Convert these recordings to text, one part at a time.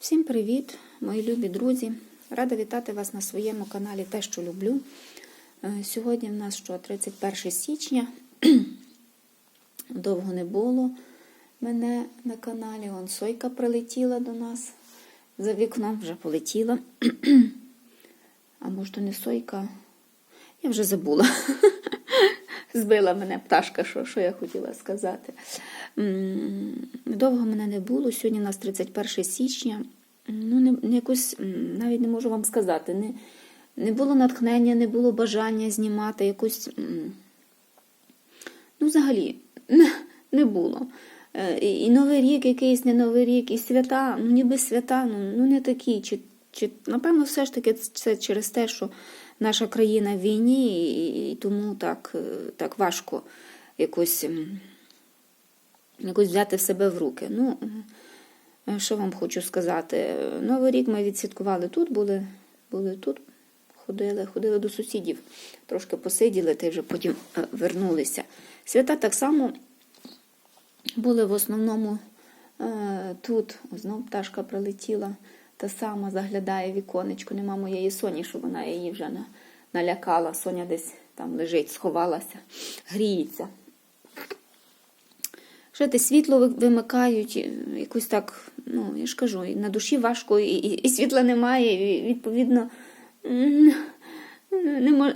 Всім привіт, мої любі друзі! Рада вітати вас на своєму каналі Те, що люблю. Е, Сьогодні в нас що, 31 січня. Довго не було мене на каналі. Вон Сойка прилетіла до нас. За вікном вже полетіла. А може, то не Сойка? Я вже забула. Збила мене пташка, що, що я хотіла сказати. Довго мене не було. Сьогодні у нас 31 січня. Ну, не, не якось, навіть не можу вам сказати. Не, не було натхнення, не було бажання знімати якусь. м, Ну, взагалі, не було. Е, і Новий рік, якийсь не Новий рік, і свята, ну ніби свята, ну, ну не такі. Чи, чи, напевно, все ж таки це через те, що наша країна в війні, і, тому так, е, так важко якось, якось взяти себе в руки. Ну, е, що вам хочу сказати? Новий рік ми відсвяткували тут, були, були тут, ходили, ходили до сусідів, трошки посиділи, та й вже потім е, вернулися. Свята так само були в основному тут. Знов пташка прилетіла, та сама заглядає віконечко. Нема моєї Соні, щоб вона її вже налякала. Соня десь там лежить, сховалася, гріється. Що те світло вимикають, якось так, ну, я ж кажу, і на душі важко, і, і, і світла немає, і відповідно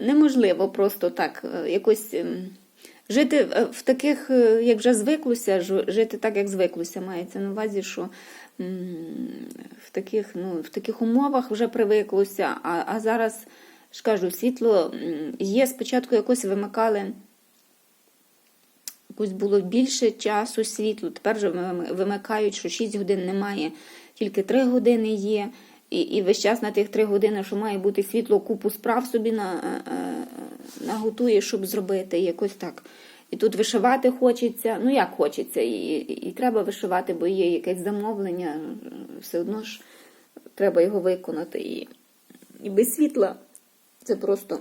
неможливо просто так е, якось ем, жити в- в таких, е, як вже звиклося, жити так, як звиклося, мається на увазі, що в таких, ну, в таких умовах вже привиклося, а, а зараз ж кажу, світло є, спочатку якось вимикали. Якось було більше часу світлу. Тепер же вим- вимикають, що 6 годин немає, тільки 3 години є. І, і весь час на тих 3 години, що має бути світло, купу справ собі на, е, е, наготує, щоб зробити. Якось так. І тут вишивати хочеться. Ну як хочеться, і, і, і треба вишивати, бо є якесь замовлення, все одно ж треба його виконати. І, і без світла це просто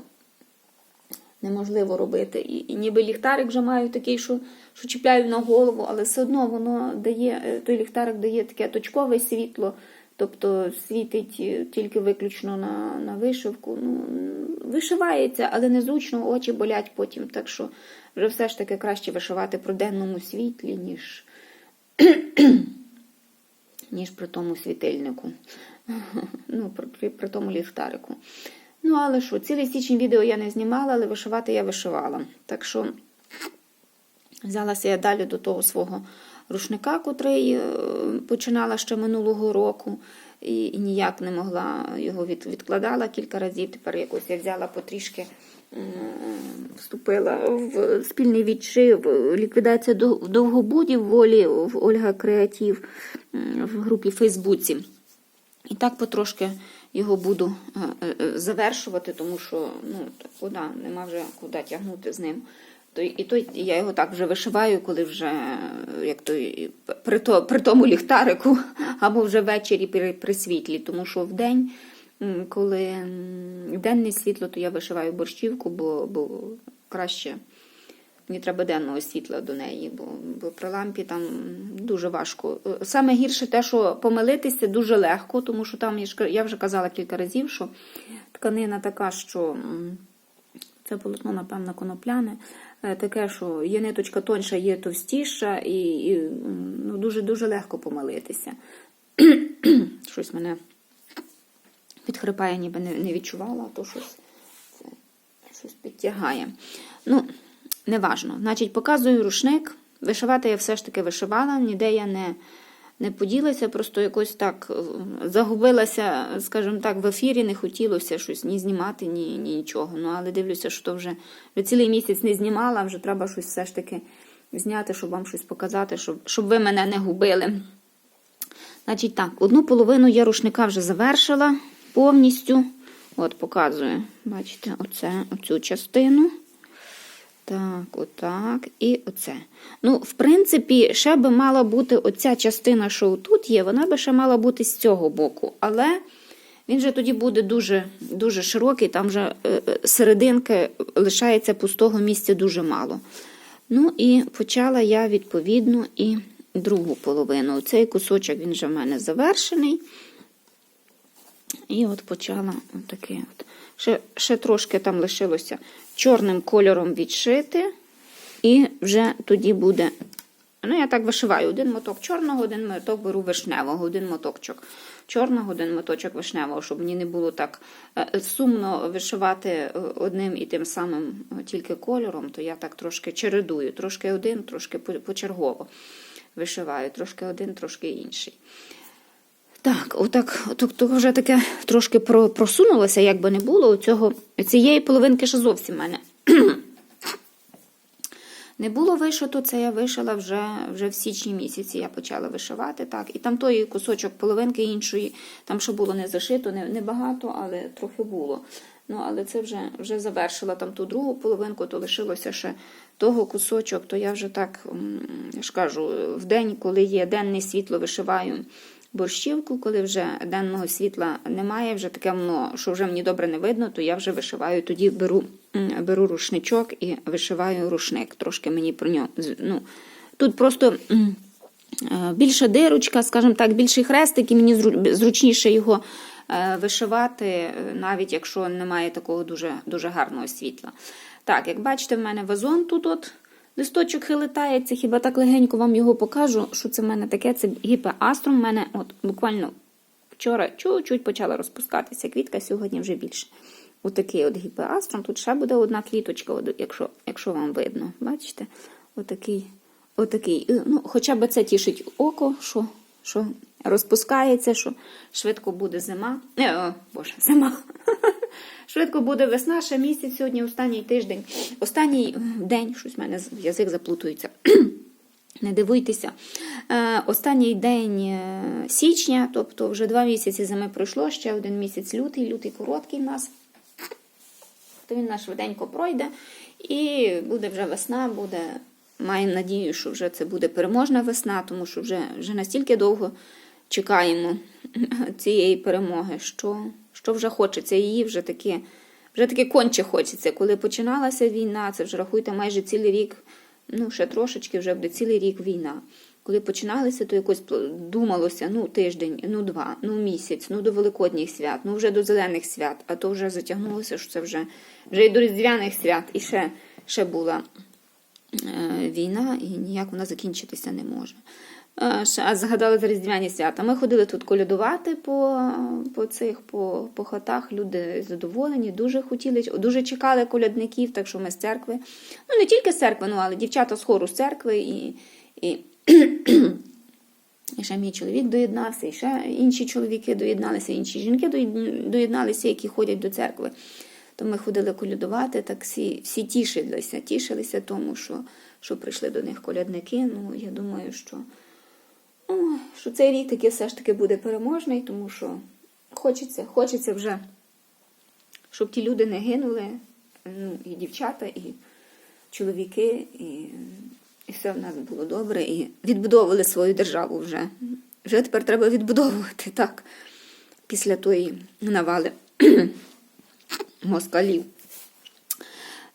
неможливо робити. І, і ніби ліхтарик вже маю такий, що, що чіпляю на голову, але все одно воно дає, е, той ліхтарик дає таке точкове світло, тобто світить е, тільки виключно на, на вишивку. Ну, вишивається, але незручно, очі болять потім. Так що вже все ж таки краще вишивати при денному світлі, ніж, ніж при тому світильнику. Ну, при, при, тому ліхтарику. Ну, але що, цілий січень відео я не знімала, але вишивати я вишивала. Так що взялася я далі до того свого рушника, котрий е, починала ще минулого року, і, і ніяк не могла його від, відкладала кілька разів. Тепер якось я взяла потрішки, вступила в спільний відшив, ліквідація дов- довгобудів волі в Ольга Креатив в групі Фейсбуці. І так потрошки його буду е, е, завершувати, тому що ну, куди, нема вже куди тягнути з ним. То, і то я його так вже вишиваю, коли вже як то, при, то, при тому ліхтарику, або вже ввечері при, при світлі, тому що в день, коли денне світло, то я вишиваю борщівку, бо, бо краще Мені треба денного світла до неї, бо, бо при лампі там дуже важко. Саме гірше те, що помилитися дуже легко, тому що там я вже казала кілька разів, що тканина така, що це полотно, напевно, конопляне, е, таке, що є ниточка тонша, є товстіша, і, і ну, дуже-дуже легко помилитися. Щось мене підхрипає, ніби не, не відчувала, а то щось це щось підтягає. Ну, неважно. Значить, показую рушник. Вишивати я все ж таки вишивала, ніде я не, не поділася, просто якось так е, загубилася, скажімо так, в ефірі не хотілося щось ні знімати, ні, ні нічого. Ну, але дивлюся, що то вже, вже цілий місяць не знімала, вже треба щось все ж таки зняти, щоб вам щось показати, щоб, щоб ви мене не губили. Значить так, одну половину я рушника вже завершила повністю. От, показую. Бачите, оце, оцю частину. Так, отак. І оце. Ну, в принципі, ще би мала бути оця частина, що тут є, вона би ще мала бути з цього боку. Але він же тоді буде дуже, дуже широкий, там вже е, е, серединки лишається пустого місця дуже мало. Ну і почала я, відповідно, і другу половину. Цей кусочок він вже в мене завершений. І от почала отаке. От. Ще, ще трошки там лишилося чорним кольором відшити, і вже тоді буде. Ну, я так вишиваю один моток чорного, один моток беру вишневого, один мотокчик чорного, один моточок вишневого, щоб мені не було так е, сумно вишивати е, одним і тим самим е, тільки кольором, то я так трошки чередую, трошки один, трошки почергово вишиваю, трошки один, трошки інший. Так, отак, отак, то вже таке трошки про- просунулося, як би не було. Цього, цієї половинки ще зовсім мене не було вишито, це я вишила вже, вже в січні місяці. Я почала вишивати. так. І там той кусочок половинки іншої, там що було не зашито, не, не багато, але трохи було. Ну, але це вже, вже завершила там ту другу половинку, то лишилося ще того кусочок, то я вже так, я ж кажу, в день, коли є денне світло, вишиваю борщівку, коли вже денного світла немає, вже таке воно, що вже мені добре не видно, то я вже вишиваю. Тоді беру, беру рушничок і вишиваю рушник. Трошки мені про нього. Ну, тут просто. е, Більша дирочка, скажімо так, більший хрестик, і мені зручніше його е, вишивати, е, навіть якщо немає такого дуже, дуже гарного світла. Так, як бачите, в мене вазон тут от листочок хилитається, хіба так легенько вам його покажу, що це в мене таке, це гіпеаструм. В мене от буквально вчора чуть-чуть почала розпускатися квітка, сьогодні вже більше. Отакий от гіпеаструм. Тут ще буде одна квіточка, якщо, якщо вам видно. Бачите? Отакий, отакий. Е, Ну, хоча б це тішить око, що, що розпускається, що швидко буде зима. Е, о, Боже, зима. Швидко буде весна, ще місяць сьогодні, останній тиждень. Останній день, щось в мене язик заплутується. Не дивуйтеся. Е, Останній день е, січня, тобто вже два місяці зими пройшло, ще один місяць лютий, лютий короткий в нас. То він нас швиденько пройде і буде вже весна, буде. Маємо надію, що вже це буде переможна весна, тому що вже, вже настільки довго чекаємо цієї перемоги, що, що вже хочеться її, вже таки, вже таки конче хочеться. Коли починалася війна, це вже рахуйте майже цілий рік, ну ще трошечки вже буде цілий рік війна. Коли починалися, то якось думалося, ну тиждень, ну два, ну місяць, ну до Великодніх свят, ну вже до зелених свят, а то вже затягнулося, що це вже, вже і до Різдвяних свят, і ще, ще була е, війна, і ніяк вона закінчитися не може. Е, А згадали за різдвяні свята. Ми ходили тут колядувати по, по цих по, по хатах. Люди задоволені, дуже хотіли, дуже чекали колядників, так що ми з церкви. Ну не тільки з церкви, ну але дівчата з хору з церкви і. і і ще мій чоловік доєднався, і ще інші чоловіки доєдналися, інші жінки доєдналися, які ходять до церкви. То ми ходили колядувати, так всі, всі тішилися, тішилися тому, що, що прийшли до них колядники. Ну, я думаю, що, що цей рік таки все ж таки буде переможний, тому що хочеться, хочеться вже, щоб ті люди не гинули, ну, і дівчата, і чоловіки, і, і все в нас було добре, і відбудовували свою державу вже. Вже тепер треба відбудовувати, так, після тої навали москалів.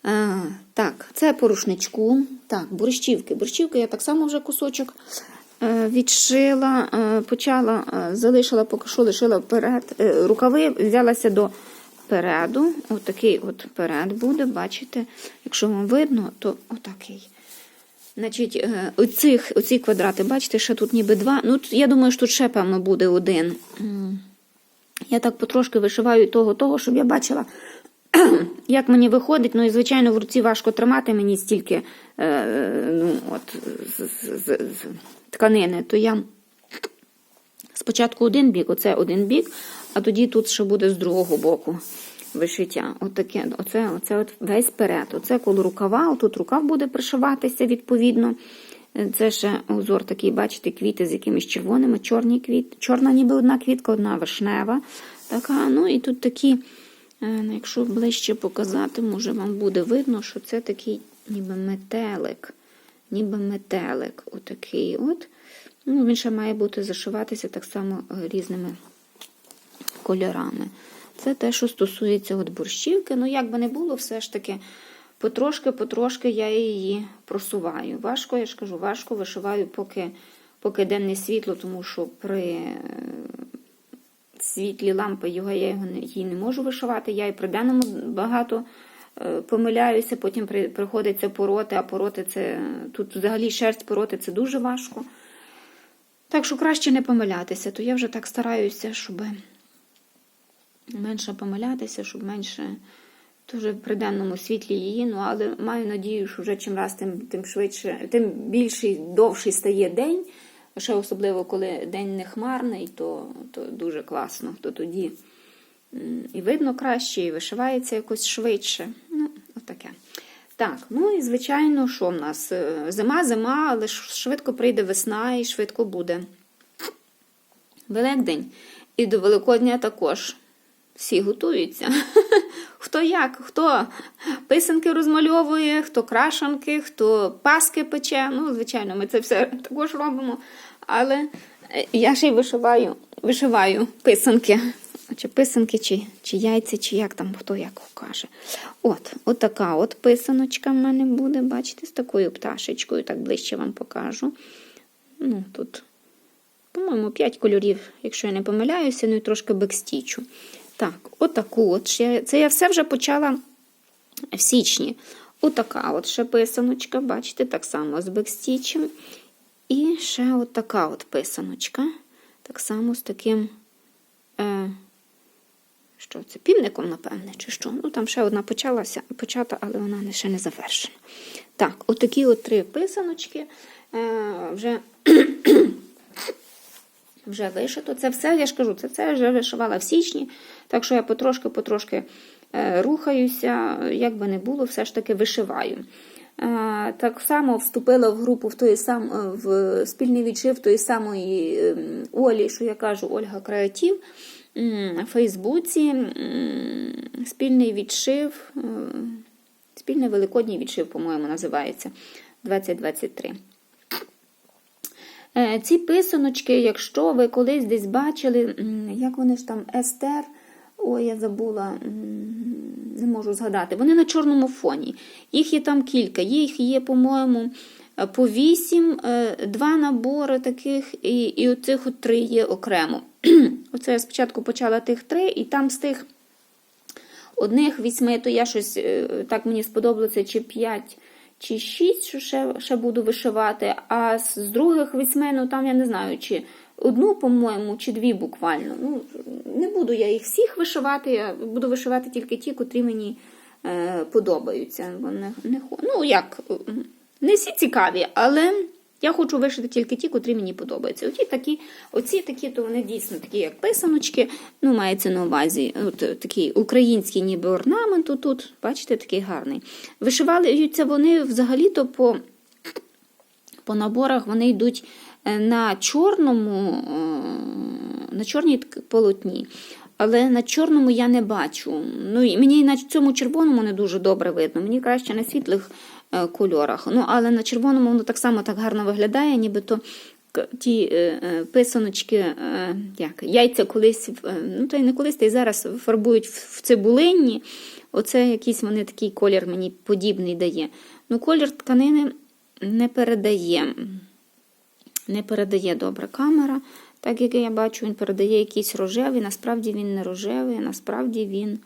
А, так, це по рушничку. Так, борщівки. Борщівки я так само вже кусочок відшила, е, почала, е, залишила, поки що лишила вперед. Е, рукави взялася до переду. Отакий от перед буде, бачите, якщо вам видно, то отакий. Значить, е, оцих, оці квадрати, бачите, ще тут ніби два. Ну, я думаю, що тут ще, певно, буде один. Я так потрошки вишиваю того, того, щоб я бачила, як мені виходить. Ну і, звичайно, в руці важко тримати мені стільки е, ну, от, з, з, з тканини, то я спочатку один бік, оце один бік, а тоді тут ще буде з другого боку вишиття. Отаке, оце, оце от весь перед. Оце коло рукава, тут рукав буде пришиватися відповідно. Це ще узор такий, бачите, квіти з якимись червоними, чорні квіти. Чорна ніби одна квітка, одна вишнева. Така, ну і тут такі, е, якщо ближче показати, може вам буде видно, що це такий ніби метелик. Ніби метелик. Отакий от. Ну, він ще має бути зашиватися так само е, різними кольорами. Це те, що стосується от борщівки. Ну, як би не було, все ж таки потрошки-потрошки я її просуваю. Важко, я ж кажу, важко вишиваю, поки, поки денне світло, тому що при е, світлі лампи, його я його її не можу вишивати. Я і при денному багато помиляюся, потім приходиться пороти, а пороти це тут взагалі шерсть пороти це дуже важко. Так що краще не помилятися, то я вже так стараюся, щоб менше помилятися, щоб менше дуже при денному світлі її. Ну, але маю надію, що вже чим раз тим, тим швидше, тим більший, довший стає день. Ще особливо, коли день не хмарний, то, то дуже класно. То тоді і видно краще, і вишивається якось швидше. Так, ну і звичайно, що в нас? Е, Зима, зима, але швидко прийде весна і швидко буде. Великдень. І до Великодня також. Всі готуються. Хто як, хто писанки розмальовує, хто крашанки, хто паски пече. Ну, звичайно, ми це все також робимо. Але е, я ще й вишиваю, вишиваю писанки. Чи писанки, чи, чи яйця, чи як там хто як каже. От, от от писаночка в мене буде, бачите, з такою пташечкою, так ближче вам покажу. Ну, тут, по-моєму, 5 кольорів, якщо я не помиляюся, ну і трошки бекстічу. Так, отаку от. ще- Це я все вже почала в січні. Отака от ще писаночка, бачите, так само з бекстічем. І ще от така от писаночка. Так само з таким. Е, що це? Півником, напевне, чи що? Ну, там ще одна почалася, почата, але вона ще не завершена. Так, отакі от три писаночки. Е, вже вже вишито. Це все, я ж кажу, це все вже вишивала в січні. Так що я потрошки-потрошки е, рухаюся, як би не було, все ж таки вишиваю. Е, Так само вступила в групу в той сам е, в спільний відшив тої самої ем, Олі, що я кажу, Ольга Креатив. Фейсбуці спільний відшив, е, спільний великодній відшив, по-моєму, називається 2023. Е, Ці писаночки, якщо ви колись десь бачили, як вони ж там Естер, ой, я забула, не можу згадати, вони на чорному фоні. Їх є там кілька. Їх є, по-моєму, по вісім, е, два набори таких, і, і оцих от три є окремо. Оце я спочатку почала тих три, і там з тих одних вісьми, то я щось е, так мені сподобалося, чи п'ять, чи шість, що ще, ще буду вишивати. А з других вісьми, ну там я не знаю, чи одну, по-моєму, чи дві буквально. Ну, не буду я їх всіх вишивати, я буду вишивати тільки ті, котрі мені е, подобаються. Не, не, ну, як, е, не всі цікаві, але. Я хочу вишити тільки ті, котрі мені подобаються. Оті такі, оці такі, то вони дійсно такі, як писаночки. Ну, мається на увазі от, е, такий український ніби орнамент. Тут, бачите, такий гарний. Вишиваються вони взагалі-то по, по наборах вони йдуть е, на чорному, е, на чорній полотні. Але на чорному я не бачу. Ну, і мені на цьому червоному не дуже добре видно. Мені краще на світлих кольорах. Ну, але на червоному воно так само так гарно виглядає, нібито ті е, е, писаночки, е, як, яйця колись, е, ну та й не колись, та й зараз фарбують в цибулинні. Оце якийсь вони такий колір мені подібний дає. Ну, колір тканини не передає. Не передає добре камера. Так як я бачу, він передає якийсь рожевий. Насправді він не рожевий, насправді він.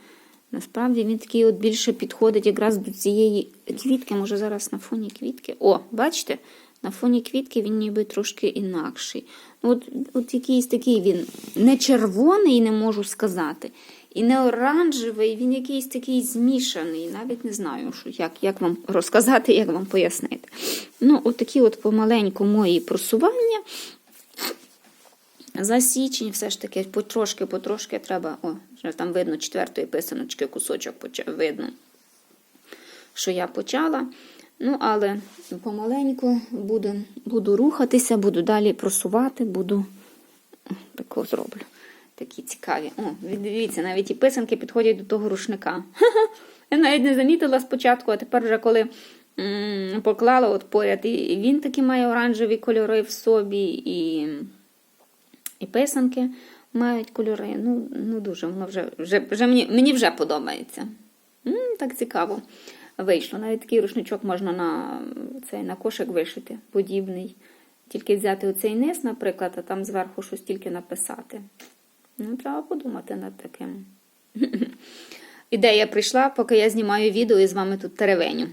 Насправді він такий от більше підходить якраз до цієї квітки. Може зараз на фоні квітки. О, бачите? На фоні квітки він ніби трошки інакший. От, от якийсь такий він не червоний, не можу сказати, і не оранжевий, він якийсь такий змішаний. Навіть не знаю, що, як, як вам розказати, як вам пояснити. Ну, от такі от помаленьку мої просування. За січень все ж таки потрошки-потрошки треба. О, там видно четвертої писаночки кусочок видно, що я почала. Ну, але помаленьку буду, буду рухатися, буду далі просувати, буду тако зроблю. Такі цікаві. О, дивіться, навіть і писанки підходять до того рушника. Я навіть не замітила спочатку, а тепер вже коли поклала от поряд, і він такі має оранжеві кольори в собі, і і писанки мають кольори. Ну, ну дуже воно вже, вже, вже мені, мені вже подобається. М, так цікаво вийшло. Навіть такий рушничок можна на цей на кошик вишити, подібний. Тільки взяти оцей низ, наприклад, а там зверху щось тільки написати. Ну, треба подумати над таким. Ідея прийшла, поки я знімаю відео і з вами тут теревеню.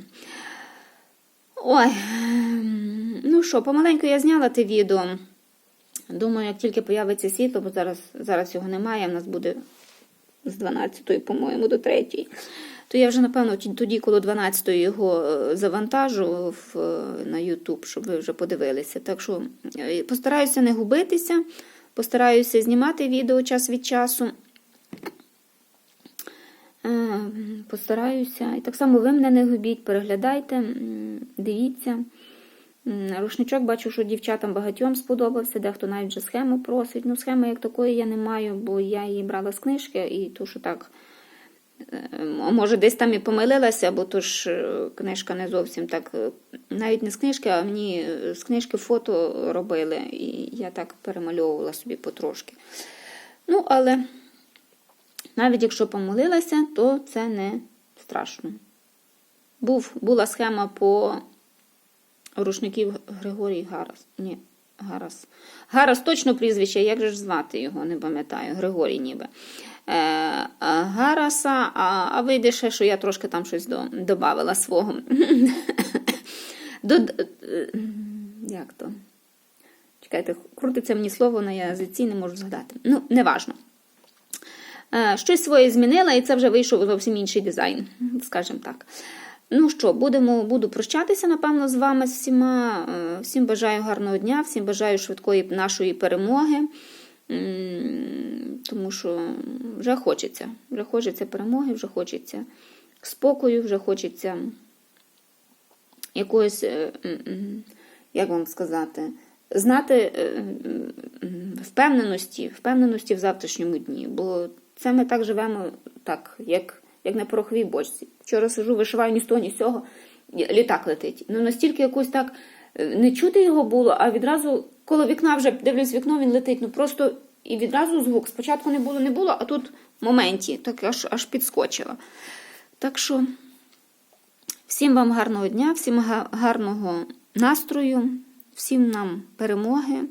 Ой, ем, ну що, помаленьку я зняла те відео. Думаю, як тільки появиться світло, бо зараз, зараз його немає, в нас буде з 12-ї, по-моєму, до 3-ї. То я вже, напевно, тоді, коло 12-ї його е, завантажу в, е, на YouTube, щоб ви вже подивилися. Так що е, постараюся не губитися, постараюся знімати відео час від часу. Постараюся. І так само ви мене не губіть, переглядайте, дивіться. Рушничок бачу, що дівчатам багатьом сподобався, дехто навіть вже схему просить. Ну, схеми як такої я не маю, бо я її брала з книжки, і то, що так, е, може, десь там і помилилася, бо то ж е, книжка не зовсім так, е, навіть не з книжки, а мені з книжки фото робили, і я так перемальовувала собі потрошки. Ну, але навіть якщо помилилася, то це не страшно. Був, була схема по рушників Григорій Гарас. Ні, Гарас. Гарас точно прізвище, як же ж звати його, не пам'ятаю, Григорій ніби. Е, Гараса, а, а вийде ще, що я трошки там щось до, додавила свого. Як то? Чекайте, крутиться мені слово на язиці, не можу згадати. Ну, неважно. Е, Щось своє змінила, і це вже вийшов зовсім інший дизайн, скажімо так. Ну що, будемо, буду прощатися, напевно, з вами з всіма. Е, Всім бажаю гарного дня, всім бажаю швидкої нашої перемоги. Тому що вже хочеться. Вже хочеться перемоги, вже хочеться спокою, вже хочеться якоїсь, е, як вам сказати, знати е, впевненості, впевненості в завтрашньому дні. Бо це ми так живемо, так, як, як на пороховій бочці. Вчора сижу, вишиваю ні з того, ні з цього, літак летить. Ну настільки якось так е, не чути його було, а відразу коло вікна вже дивлюсь вікно, він летить. Ну просто і відразу звук. Спочатку не було, не було, а тут в моменті так аж, аж підскочила. Так що. Всім вам гарного дня, всім гарного настрою, всім нам перемоги.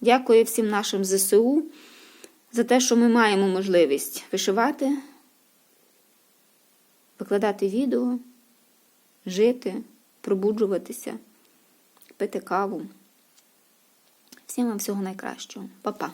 Дякую всім нашим ЗСУ за те, що ми маємо можливість вишивати, викладати відео, жити, пробуджуватися, пити каву. Всім вам всього найкращого. Па-па!